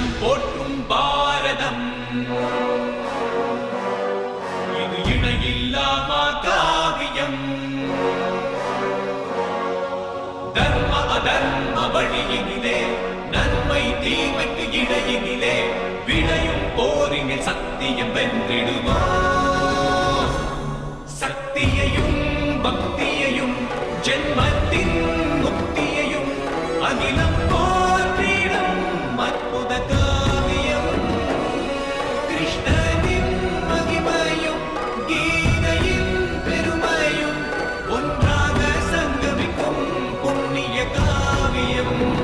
தேசம் போற்றும் பாரதம். இது இணையில்லாமா காவியம் தர்ம அதர்ம வழியினிலே நன்மை தீமைக்கு இடையினிலே விளையும் போரினில் சத்தியம் வென்றிடுமா? சக்தியையும் பக்தியையும் ஜென்மத்தின் முக்தியையும் அகிலம் பெருமையும் ஒன்றாக சங்கமிக்கும் புண்ணிய காவியம்.